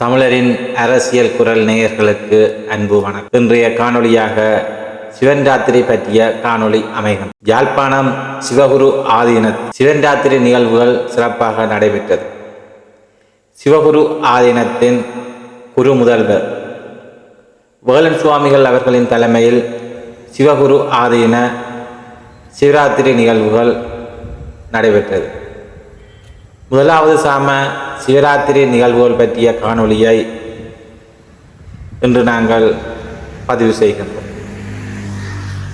தமிழரின் அரசியல் குரல் நேயர்களுக்கு அன்பு வணக்கம். இன்றைய காணொளியாக சிவன் ராத்திரி பற்றிய காணொளி அமையும். யாழ்ப்பாணம் சிவகுரு ஆதீன சிவன் ராத்திரி நிகழ்வுகள் சிறப்பாக நடைபெற்றது. சிவகுரு ஆதீனத்தின் குரு முதல்வர் வேலன் சுவாமிகள் அவர்களின் தலைமையில் சிவகுரு ஆதீன சிவராத்திரி நிகழ்வுகள் நடைபெற்றது. முதலாவது சாம சிவராத்திரி நிகழ்வுகள் பற்றிய காணொளியை இன்று நாங்கள் பதிவு செய்கின்றோம்.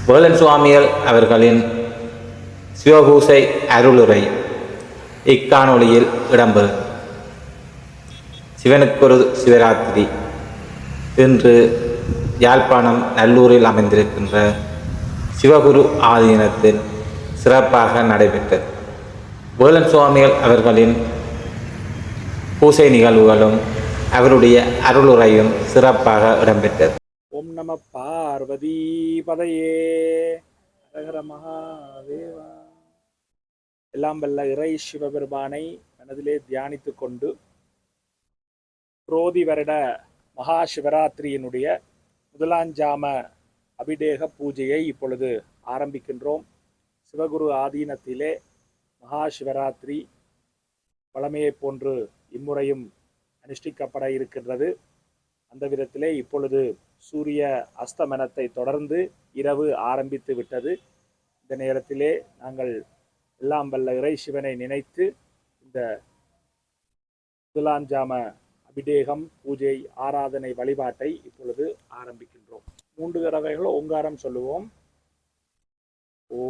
வேலன் சுவாமிகள் அவர்களின் சிவபூசை அருளுரை இக்காணொளியில் இடம்பெறும். சிவனுக்கொரு சிவராத்திரி. இன்று யாழ்ப்பாணம் நல்லூரில் அமைந்திருக்கின்ற சிவகுரு ஆதீனத்தில் சிறப்பாக நடைபெற்றது. வேலன் சுவாமிகள் அவர்களின் பூசை நிகழ்வுகளும் அவருடைய அருளுரையும் சிறப்பாக இடம்பெற்றது. ஓம் நம பார்வதி பதையே. ஹரஹர மகாதேவா. எல்லாம் வல்ல இறை சிவபெருமானை மனதிலே தியானித்துக் கொண்டு புரோதி வருட மகா சிவராத்திரியினுடைய முதலாஞ்சாம அபிடேக பூஜையை இப்பொழுது ஆரம்பிக்கின்றோம். சிவகுரு ஆதீனத்திலே மகா சிவராத்திரி போன்று இம்முறையும் அனுஷ்டிக்கப்பட இருக்கின்றது. அந்த விதத்திலே இப்பொழுது சூரிய அஸ்தமனத்தை தொடர்ந்து இரவு ஆரம்பித்து விட்டது. இந்த நேரத்திலே நாங்கள் எல்லாம் வல்ல இறை சிவனை நினைத்து இந்த முதலாஞ்சாம அபிடேகம் பூஜை ஆராதனை வழிபாட்டை இப்பொழுது ஆரம்பிக்கின்றோம். மூன்று தடவைகள் ஓங்காரம் சொல்லுவோம். ஓ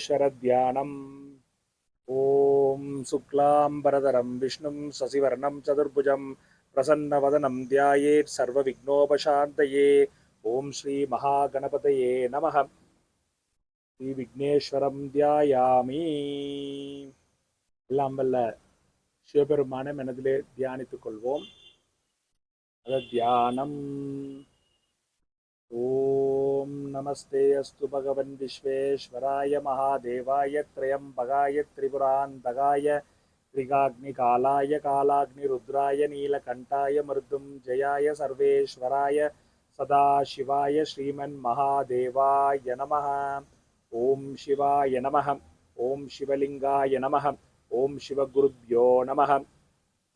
விக்னேஸ்வர தியானம் ஓம் சுக்லாம் பரதரம் விஷ்ணும் சசிவர்ணம் சதுர்புஜம் பிரசன்னவதனம் தியாயேத் சர்வ விக்னோபசாந்தயே ஓம் ஸ்ரீ மகாகணபதயே நமः ஸ்ரீ விக்னேஸ்வரம் தியாயாமி எல்லாம் வல்ல சிவபெருமான மனதிலே தியானித்துக் கொள்வோம் அத தியானம் ॐ नमस्ते अस्तु भगवन् विश्वेश्वराय महादेवाय त्र्यम्बकाय त्रिपुरान्तकाय त्रिगाग्निकालाय कालाग्निरुद्राय नीलकण्ठाय मृत्युञ्जयाय सर्वेश्वराय सदाशिवाय श्रीमन्महादेवाय नमः। ॐ शिवाय नमः। ॐ शिवलिङ्गाय नमः। ॐ शिवगुरुभ्यो नमः।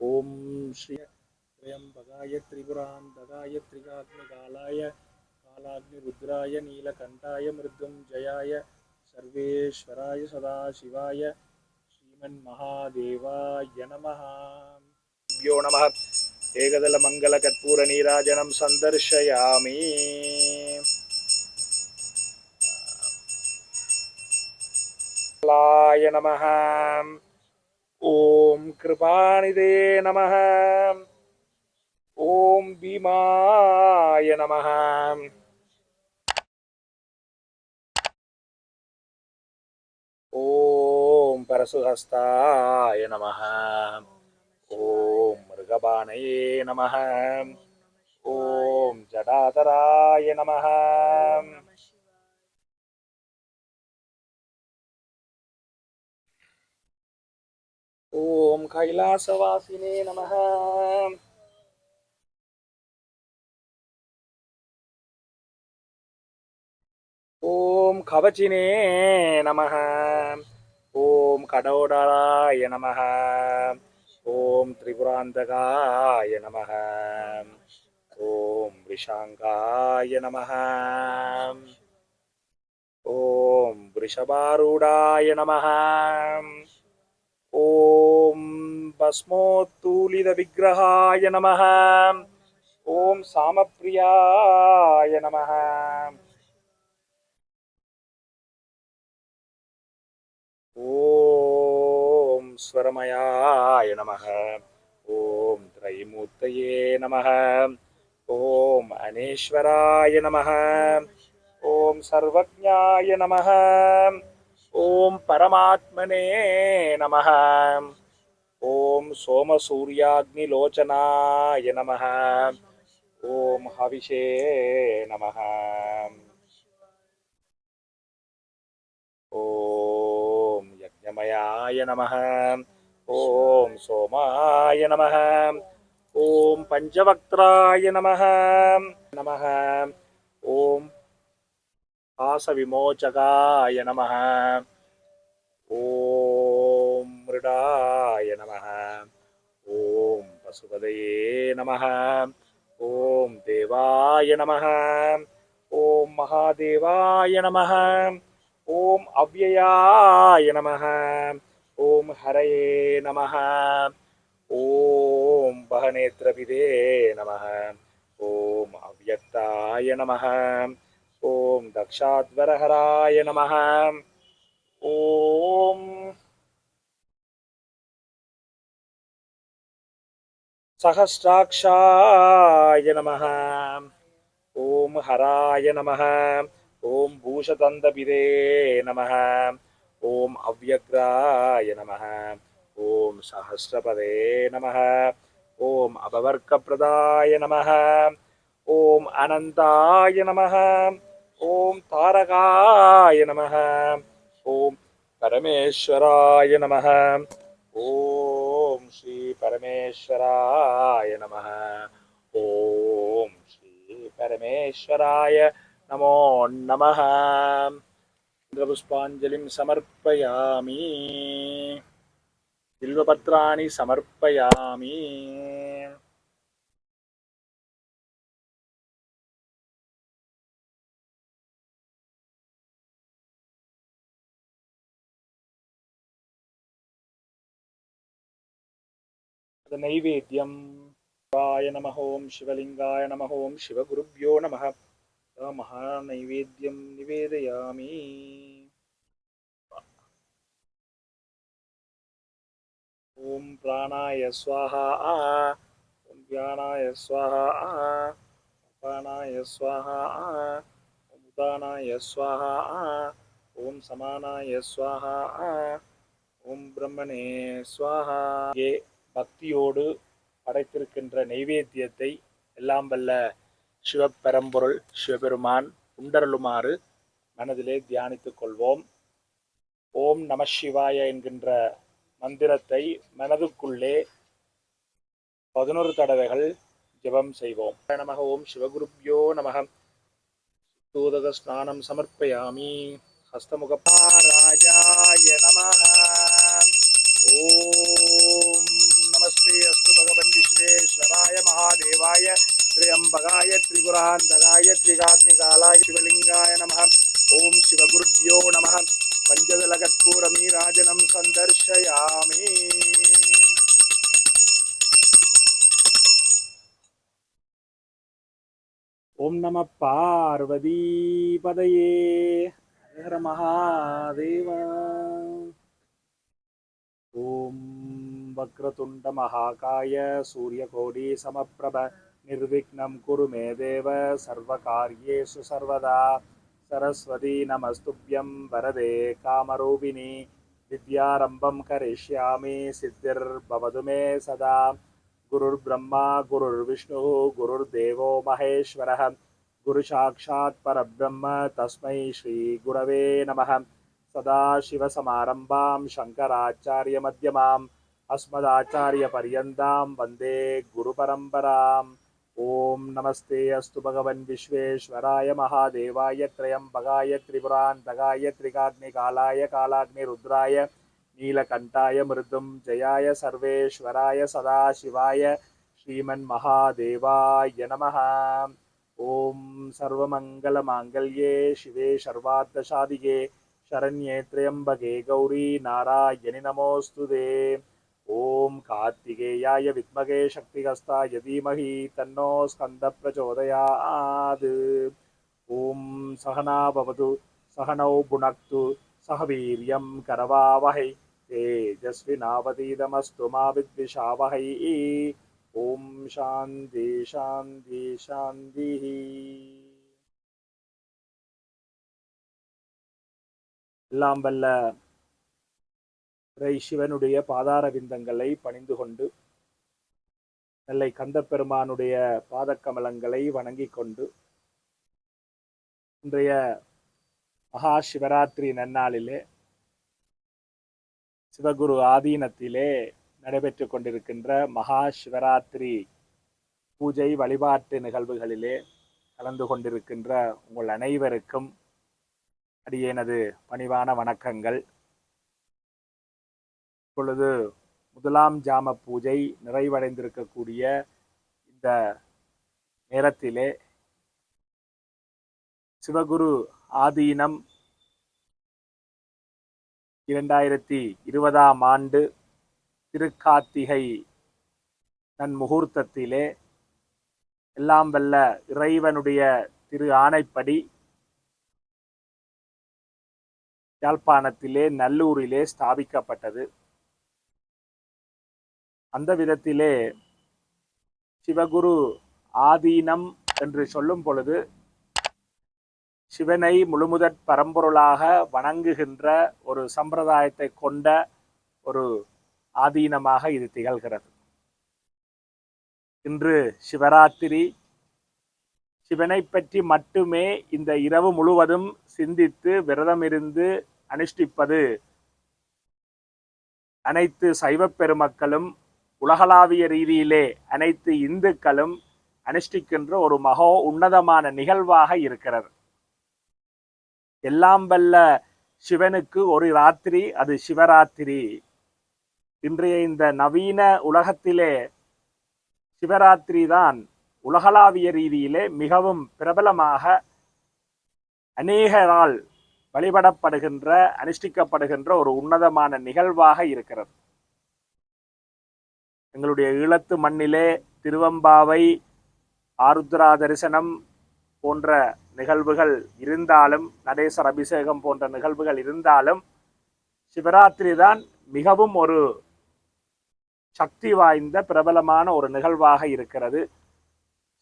ॐ श्री त्र्यम्बकाय त्रिपुरान्तकाय त्रिगाग्निकालाय कालाग्निरुद्राय नीलकण्ठाय मृत्युञ्जयाय सर्वेश्वराय सदाशिवाय श्रीमन्महादेवाय नमः भ्यो नमः एकदलमङ्गलकर्पूरनीराजनं सन्दर्शयामि लाय नमः ॐ कृपानिधे नमः ॐ भीमाय नमः சுகஸ்தாய நம ஓம் மிருகபானையே நம ஓம் ஜடாதராய நம ஓம் கைலாசவாசினே நம ஓம் கவச்சினே நம ஓம் கடோடராய நம ஓம் திரிபுராந்தகாய நம ஓம் விஷாங்காய நம ஓம் ரிஷபாரூடாய நம ஓம் பஸ்மோத்தூலித விக்கிரகாய நம ஓம் சாமப்பிரியாய நம ஓம் ஸ்வரமயாய நம ஓம் திரைமூர்த்தையே நம ஓம் அனேஸ்வராய நம ஓம் சர்வஜாய நம ஓம் பரமாத்மனே நம ஓம் சோமசூரியாக்னிலோச்சனாய நம ஓம் ஹவிஷே நம ஓ யமயாய நம ஓம் சோமாய நம ஓம் பஞ்சவக்ராய நம நம ஓம் பாசவிமோச்சகாய நம ஓம் மிருடாய நம ஓம் பசுபதையே நம ஓம் தேவாய நம ஓம் மகாதேவாய நம ॐ अव्ययाय नमः ॐ हरये नमः ॐ बहनेत्रविदे नमः ॐ अव्यक्ताय नमः ॐ दक्षाध्वरहराय नमः ॐ सहस्राक्षाय नमः ॐ हराय नमः ஓம் பூஷதந்தபிதே நம ஓம் அவ்யக்ராய நம ஓம் சஹசிரபதே நம ஓம் அபவர்க்கப்பிரதாய நம ஓம் அனந்தாய நம ஓம் தாரகாய நம ஓம் பரமேஸ்வராய நம ஓம் ஸ்ரீ பரமேஸ்வராய நம ஓம் ஸ்ரீ பரமேஸ்வராய नमो नमः इन्द्रपुष्पाञ्जलिं समर्पयामि बिल्वपत्राणि समर्पयामि नैवेद्यं शिवाय नमः ॐ शिवलिङ्गाय नमः ॐ शिवगुरुभ्यो नमः महानैवेद्यं निवेदयामि ॐ प्राणाय स्वाहा ॐ व्यानाय स्वाहा अपानाय स्वाहा ॐ उदानाय स्वाहा ॐ समानाय स्वाहा ॐ பிரம்மனே ஸ்வாஹா ஏ பக்தியோடு படைத்திருக்கின்ற நெய்வேத்தியத்தை எல்லாம் வல்ல சிவப்பெரம்பொருள் சிவபெருமான் உண்டருளுமாறு மனதிலே தியானித்துக் கொள்வோம். ஓம் நம சிவாய என்கின்ற மந்திரத்தை மனதுக்குள்ளே பதினொரு தடவைகள் ஜெபம் செய்வோம். நமக ஓம் சிவகுருப்யோ நமக தூதக ஸ்நானம் சமர்ப்பயாமி. ஹஸ்தமுகபாராஜாய நமः. ஓம் நமஸ்தே அஸ்து பகவன் விஸ்வேஸ்வராய மகாதேவாய திரியம்பகாய திரிபுராந்தகாய திரிகாத்மிகாலாய சிவலிங்காய நம ஓம் சிவகுருபியோ நம பஞ்சதலகற்பூரமீராஜனம் சந்தர்ஷயாமி ஓம் நம பார்வதி பதையே மகாதேவா ஓம் वक्रतुण्डमहाकाय सूर्यकोटिसमप्रभ निर्विघ्नं कुरु मे देव सर्वकार्येषु सर्वदा। सरस्वती नमस्तुभ्यं वरदे कामरूपिणि। विद्यारम्भं करिष्यामि सिद्धिर्भवतु मे सदा। गुरुर्ब्रह्मा गुरुर्विष्णुः गुरुर्देवो महेश्वरः। गुरुसाक्षात् परब्रह्म तस्मै श्रीगुरवे नमः। सदाशिवसमारम्भां शङ्कराचार्यमध्यमाम् अस्मदाचार्यपर्यन्तां वन्दे गुरुपरम्पराम् ॐ नमस्ते अस्तु भगवन् विश्वेश्वराय महादेवाय त्र्यम्बकाय त्रिपुरान्तकाय त्रिकाग्निकालाय कालाग्निरुद्राय नीलकण्ठाय मृदुञ्जयाय सर्वेश्वराय सदाशिवाय श्रीमन्महादेवाय नमः ॐ सर्वमङ्गलमाङ्गल्ये शिवे सर्वार्थसाधिके शरण्ये त्र्यम्बके गौरी नारायणि नमोऽस्तु ஓம் கார்த்திகேயாய வித்மகே சக்திகஸ்தாய தீமஹி தன்னோ ஸ்கந்த பிரச்சோதயாது ஓம் சகனா பவது சகனௌ புனக்து சக வீரியம் கரவாவகை தேஜஸ்வினாவதீதமஸ்து மா வித்விஷாவகை ஓம் சாந்தி சாந்தி சாந்திஹி எல்லாம் வல்ல சிவனுடைய பாதார விந்தங்களை பணிந்து கொண்டு நெல்லை கந்தப்பெருமானுடைய பாதக்கமலங்களை வணங்கிக் கொண்டு இன்றைய மகா சிவராத்திரி நன்னாளிலே சிவகுரு ஆதீனத்திலே நடைபெற்று கொண்டிருக்கின்ற மகா சிவராத்திரி பூஜை வழிபாட்டு நிகழ்வுகளிலே கலந்து கொண்டிருக்கின்ற உங்கள் அனைவருக்கும் அடியேனது பணிவான வணக்கங்கள். இப்பொழுது முதலாம் ஜாம பூஜை நிறைவடைந்திருக்கக்கூடிய இந்த நேரத்திலே சிவகுரு ஆதீனம் இரண்டாயிரத்தி இருபதாம் ஆண்டு திருக்கார்த்திகை நன்முகூர்த்தத்திலே எல்லாம் வல்ல இறைவனுடைய திரு ஆணைப்படி யாழ்ப்பாணத்திலே நல்லூரிலே ஸ்தாபிக்கப்பட்டது. அந்த விதத்திலே சிவகுரு ஆதீனம் என்று சொல்லும் பொழுது சிவனை முழுமுதற் பரம்பொருளாக வணங்குகின்ற ஒரு சம்பிரதாயத்தை கொண்ட ஒரு ஆதீனமாக இது திகழ்கிறது. இன்று சிவராத்திரி சிவனை பற்றி மட்டுமே இந்த இரவு முழுவதும் சிந்தித்து விரதமிருந்து அனுஷ்டிப்பது அனைத்து சைவப் பெருமக்களும் உலகளாவிய ரீதியிலே அனைத்து இந்துக்களும் அனுஷ்டிக்கின்ற ஒரு மகோ உன்னதமான நிகழ்வாக இருக்கிறது. எல்லாம் வல்ல சிவனுக்கு ஒரு ராத்திரி அது சிவராத்திரி. இன்றைய இந்த நவீன உலகத்திலே சிவராத்திரி தான் உலகளாவிய ரீதியிலே மிகவும் பிரபலமாக அநேகரால் வழிபடப்படுகின்ற அனுஷ்டிக்கப்படுகின்ற ஒரு உன்னதமான நிகழ்வாக இருக்கிறது. எங்களுடைய ஈழத்து மண்ணிலே திருவம்பாவை ஆருத்ரா தரிசனம் போன்ற நிகழ்வுகள் இருந்தாலும் நடேசர் அபிஷேகம் போன்ற நிகழ்வுகள் இருந்தாலும் சிவராத்திரி தான் மிகவும் ஒரு சக்தி வாய்ந்த பிரபலமான ஒரு நிகழ்வாக இருக்கிறது.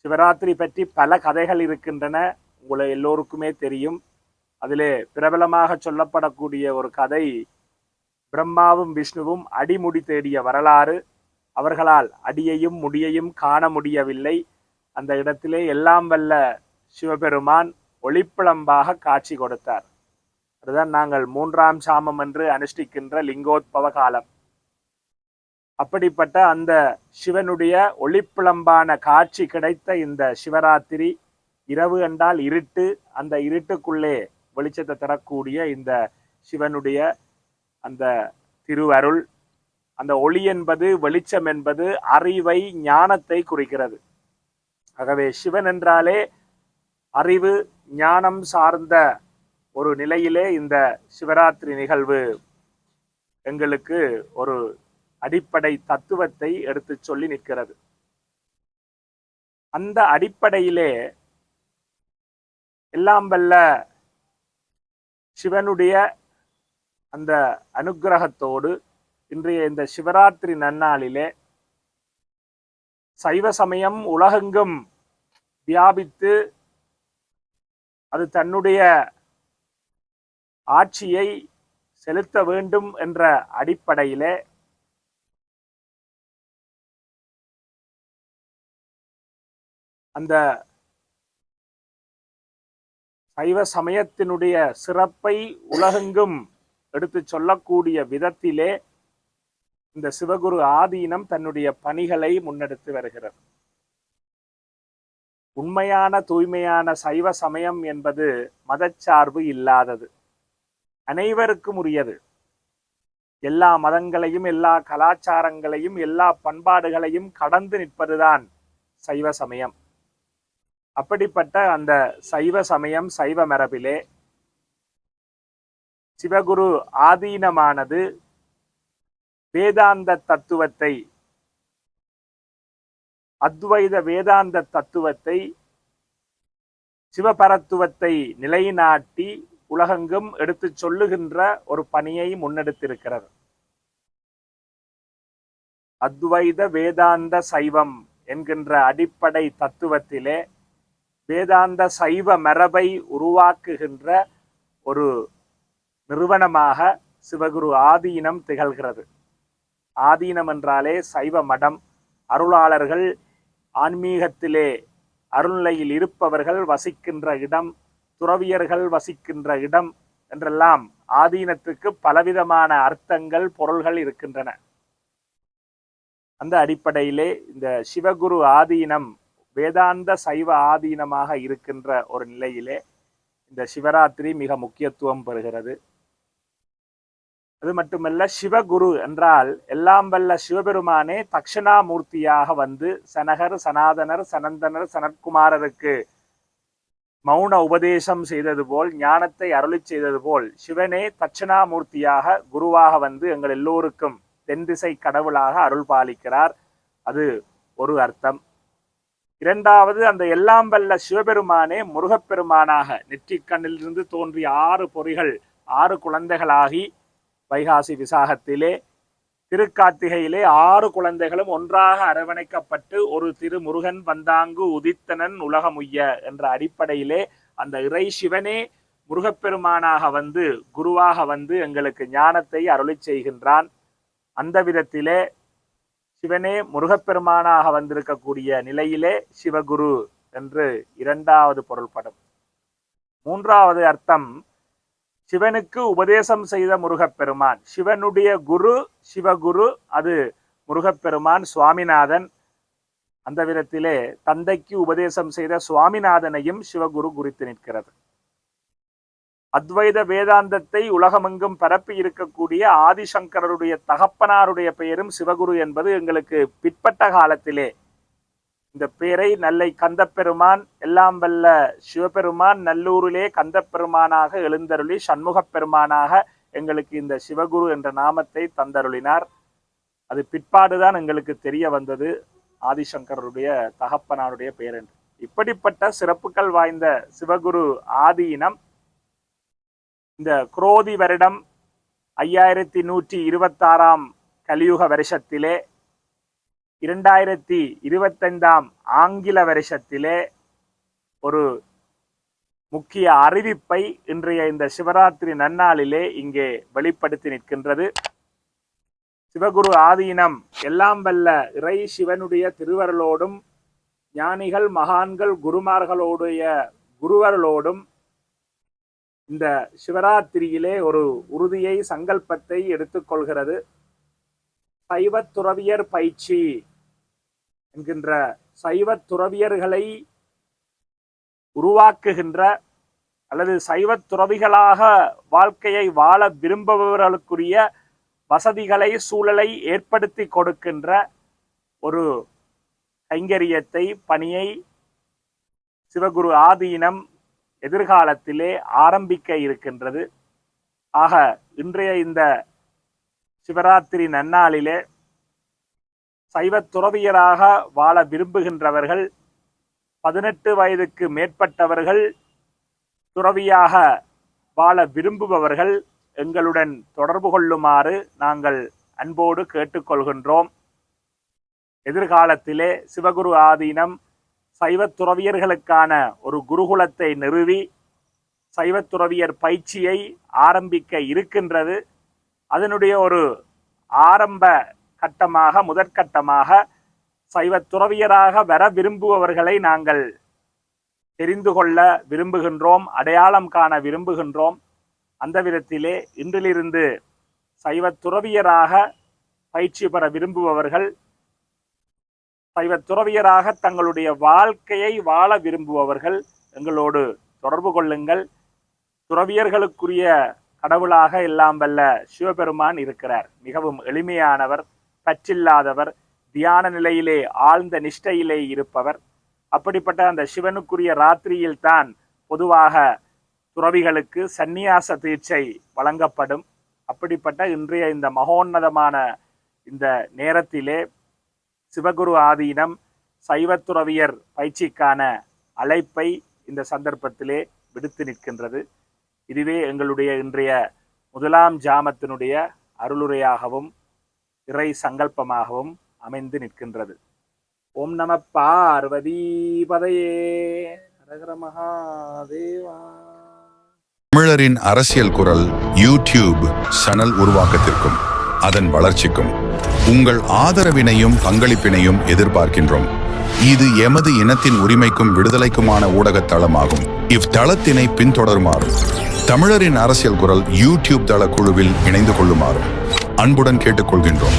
சிவராத்திரி பற்றி பல கதைகள் இருக்கின்றன உங்களை எல்லோருக்குமே தெரியும். அதிலே பிரபலமாக சொல்லப்படக்கூடிய ஒரு கதை பிரம்மாவும் விஷ்ணுவும் அடிமுடி தேடிய வரலாறு. அவர்களால் அடியையும் முடியையும் காண முடியவில்லை. அந்த இடத்திலே எல்லாம் வல்ல சிவபெருமான் ஒளிப்பிளம்பாக காட்சி கொடுத்தார். அதுதான் நாங்கள் மூன்றாம் சாமம் என்று அனுஷ்டிக்கின்ற லிங்கோத்பவ காலம். அப்படிப்பட்ட அந்த சிவனுடைய ஒளிப்பிளம்பான காட்சி கிடைத்த இந்த சிவராத்திரி இரவு என்றால் இருட்டு அந்த இருட்டுக்குள்ளே வெளிச்சத்தை தரக்கூடிய இந்த சிவனுடைய அந்த திருவருள் அந்த ஒளி என்பது வெளிச்சம் என்பது அறிவை ஞானத்தை குறிக்கிறது. ஆகவே சிவன் என்றாலே அறிவு ஞானம் சார்ந்த ஒரு நிலையிலே இந்த சிவராத்திரி நிகழ்வு எங்களுக்கு ஒரு அடிப்படை தத்துவத்தை எடுத்து சொல்லி நிற்கிறது. அந்த அடிப்படையிலே எல்லாம் வல்ல சிவனுடைய அந்த அனுக்கிரகத்தோடு இன்றைய இந்த சிவராத்திரி நன்னாளிலே சைவ சமயம் உலகெங்கும் வியாபித்து அது தன்னுடைய ஆட்சியை செலுத்த வேண்டும் என்ற அடிப்படையிலே அந்த சைவ சமயத்தினுடைய சிறப்பை உலகெங்கும் எடுத்து சொல்லக்கூடிய விதத்திலே இந்த சிவகுரு ஆதீனம் தன்னுடைய பணிகளை முன்னெடுத்து வருகிறது. உண்மையான தூய்மையான சைவ சமயம் என்பது மதச்சார்பு இல்லாதது. அனைவருக்கும் உரியது. எல்லா மதங்களையும் எல்லா கலாச்சாரங்களையும் எல்லா பண்பாடுகளையும் கடந்து நிற்பதுதான் சைவ சமயம். அப்படிப்பட்ட அந்த சைவ சமயம் சைவ மரபிலே சிவகுரு ஆதீனமானது வேதாந்த தத்துவத்தை அத்வைத வேதாந்த தத்துவத்தை சிவபரத்துவத்தை நிலைநாட்டி உலகெங்கும் எடுத்து சொல்லுகின்ற ஒரு பணியை முன்னெடுத்திருக்கிறது. அத்வைத வேதாந்த சைவம் என்கின்ற அடிப்படை தத்துவத்திலே வேதாந்த சைவ மரபை உருவாக்குகின்ற ஒரு நிறுவனமாக சிவகுரு ஆதீனம் திகழ்கிறது. ஆதீனம் என்றாலே சைவ மடம். அருளாளர்கள் ஆன்மீகத்திலே அருள்நிலையில் இருப்பவர்கள் வசிக்கின்ற இடம் துறவியர்கள் வசிக்கின்ற இடம் என்றெல்லாம் ஆதீனத்துக்கு பலவிதமான அர்த்தங்கள் பொருள்கள் இருக்கின்றன. அந்த அடிப்படையிலே இந்த சிவகுரு ஆதீனம் வேதாந்த சைவ ஆதீனமாக இருக்கின்ற ஒரு நிலையிலே இந்த சிவராத்திரி மிக முக்கியத்துவம் பெறுகிறது. அது மட்டுமல்ல சிவகுரு என்றால் எல்லாம் வல்ல சிவபெருமானே தக்ஷணாமூர்த்தியாக வந்து சனகர் சனாதனர் சனந்தனர் சனத்குமாரருக்கு மௌன உபதேசம் செய்தது போல் ஞானத்தை அருளி செய்தது போல் சிவனே தட்சணாமூர்த்தியாக குருவாக வந்து எங்கள் எல்லோருக்கும் தென் திசை கடவுளாக அருள் பாலிக்கிறார். அது ஒரு அர்த்தம். இரண்டாவது அந்த எல்லாம் வல்ல சிவபெருமானே முருகப்பெருமானாக நெற்றிக்கண்ணிலிருந்து தோன்றிய ஆறு பொறிகள் ஆறு குழந்தைகளாகி வைகாசி விசாகத்திலே திருக்கார்த்திகையிலே ஆறு குழந்தைகளும் ஒன்றாக அரவணைக்கப்பட்டு ஒரு திருமுருகன் வந்தாங்கு உதித்தனன் உலகமுய்ய என்ற அடிப்படையிலே அந்த இறை சிவனே முருகப்பெருமானாக வந்து குருவாக வந்து எங்களுக்கு ஞானத்தை அருளி செய்கின்றான். அந்த விதத்திலே சிவனே முருகப்பெருமானாக வந்திருக்கக்கூடிய நிலையிலே சிவகுரு என்று இரண்டாவது பொருள்படும். மூன்றாவது அர்த்தம் சிவனுக்கு உபதேசம் செய்த முருகப்பெருமான். சிவனுடைய குரு சிவகுரு அது முருகப்பெருமான் சுவாமிநாதன். அந்த விதத்திலே தந்தைக்கு உபதேசம் செய்த சுவாமிநாதனையும் சிவகுரு குறித்து நிற்கிறது. அத்வைத வேதாந்தத்தை உலகமெங்கும் பரப்பி இருக்கக்கூடிய ஆதிசங்கரருடைய தகப்பனாருடைய பெயரும் சிவகுரு என்பது எங்களுக்கு பிற்பட்ட காலத்திலே இந்த பேரை நல்லை கந்தப்பெருமான் எல்லாம் வல்ல சிவபெருமான் நல்லூரிலே கந்தப்பெருமானாக எழுந்தருளி சண்முகப் பெருமானாக எங்களுக்கு இந்த சிவகுரு என்ற நாமத்தை தந்தருளினார். அது பிற்பாடுதான் எங்களுக்கு தெரிய வந்தது. ஆதிசங்கருடைய தகப்பனாருடைய பெயர் என்று இப்படிப்பட்ட சிறப்புகள் வாய்ந்த சிவகுரு ஆதியினம் இந்த குரோதி வருடம் ஐயாயிரத்தி நூற்றி இருபத்தாறாம் கலியுக வருஷத்திலே இரண்டாயிரத்தி இருபத்தைந்தாம் ஆங்கில வருஷத்திலே ஒரு முக்கிய அறிவிப்பை இன்றைய இந்த சிவராத்திரி நன்னாளிலே இங்கே வெளிப்படுத்தி நிற்கின்றது. சிவகுரு ஆதீனம் எல்லாம் வல்ல இறை சிவனுடைய திருவருளோடும் ஞானிகள் மகான்கள் குருமார்களோடைய குருவர்களோடும் இந்த சிவராத்திரியிலே ஒரு உறுதியை சங்கல்பத்தை எடுத்துக்கொள்கிறது சைவத்துறவியர் பயிற்சி என்கின்ற சைவத் துறவியர்களை உருவாக்குகின்ற அல்லது சைவத் துறவிகளாக வாழ்க்கையை வாழ விரும்புபவர்களுக்குரிய வசதிகளை சூழலை ஏற்படுத்தி கொடுக்கின்ற ஒரு கைங்கரியத்தை பணியை சிவகுரு ஆதீனம் எதிர்காலத்திலே ஆரம்பிக்க இருக்கின்றது. ஆக இன்றைய இந்த சிவராத்திரி நன்னாளிலே சைவத் துறவியராக வாழ விரும்புகின்றவர்கள் பதினெட்டு வயதுக்கு மேற்பட்டவர்கள் துறவியாக வாழ விரும்புபவர்கள் எங்களுடன் தொடர்பு கொள்ளுமாறு நாங்கள் அன்போடு கேட்டுக்கொள்கின்றோம். எதிர்காலத்திலே சிவகுரு ஆதீனம் சைவத் துறவியர்களுக்கான ஒரு குருகுலத்தை நிறுவி சைவத் துறவியர் பயிற்சியை ஆரம்பிக்க இருக்கின்றது. அதனுடைய ஒரு ஆரம்ப கட்டமாக முதற்கட்டமாக சைவத் துறவியராக வர விரும்புபவர்களை நாங்கள் தெரிந்து கொள்ள விரும்புகின்றோம் அடையாளம் காண விரும்புகின்றோம். அந்த விதத்திலே இன்றிலிருந்து சைவ துறவியராக பயிற்சி பெற விரும்புபவர்கள் சைவ துறவியராக தங்களுடைய வாழ்க்கையை வாழ விரும்புபவர்கள் எங்களோடு தொடர்பு கொள்ளுங்கள். துறவியர்களுக்குரிய கடவுளாக எல்லாம் வல்ல சிவபெருமான் இருக்கிறார். மிகவும் எளிமையானவர். பற்றில்லாதவர் தியான நிலையிலே ஆழ்ந்த நிஷ்டையிலே இருப்பவர். அப்படிப்பட்ட அந்த சிவனுக்குரிய ராத்திரியில் தான் பொதுவாக துறவிகளுக்கு சந்நியாச தீட்சை வழங்கப்படும். அப்படிப்பட்ட இன்றைய இந்த மகோன்னதமான இந்த நேரத்திலே சிவகுரு ஆதீனம் சைவத்துறவியர் பயிற்சிக்கான அழைப்பை இந்த சந்தர்ப்பத்திலே விடுத்து நிற்கின்றது. இதுவே எங்களுடைய இன்றைய முதலாம் ஜாமத்தினுடைய அருளுரையாகவும் இறை சங்கல்பமாகவும் அமைந்து நிற்கின்றது. ஓம் நம பார்வதி பதையே. ஹரஹர மகாதேவா. தமிழரின் அரசியல் குரல் யூடியூப் சேனல் உருவாக்கத்திற்கும் அதன் வளர்ச்சிக்கும் உங்கள் ஆதரவினையும் பங்களிப்பினையும் எதிர்பார்க்கின்றோம். இது எமது இனத்தின் உரிமைக்கும் விடுதலைக்குமான ஊடகத் தளமாகும். இவ்தளத்தினை பின்தொடருமாறும் தமிழரின் அரசியல் குரல் யூடியூப் தள குழுவில் இணைந்து கொள்ளுமாறும். அன்புடன் கேட்டுக்கொள்கின்றோம்.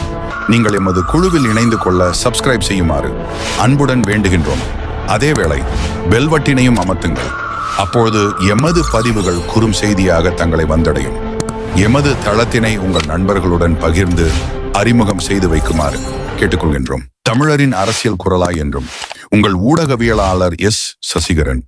நீங்கள் எமது குழுவில் இணைந்து கொள்ள சப்ஸ்கிரைப் செய்யுமாறு அன்புடன் வேண்டுகின்றோம். அதேவேளை பெல்வட்டினையும் அமர்த்துங்கள். அப்பொழுது எமது பதிவுகள் குறும் செய்தியாக தங்களை வந்தடையும். எமது தளத்தினை உங்கள் நண்பர்களுடன் பகிர்ந்து அறிமுகம் செய்து வைக்குமாறு கேட்டுக்கொள்கின்றோம். தமிழரின் அரசியல் குரலாய் என்றும் உங்கள் ஊடகவியலாளர் எஸ் சசிகரன்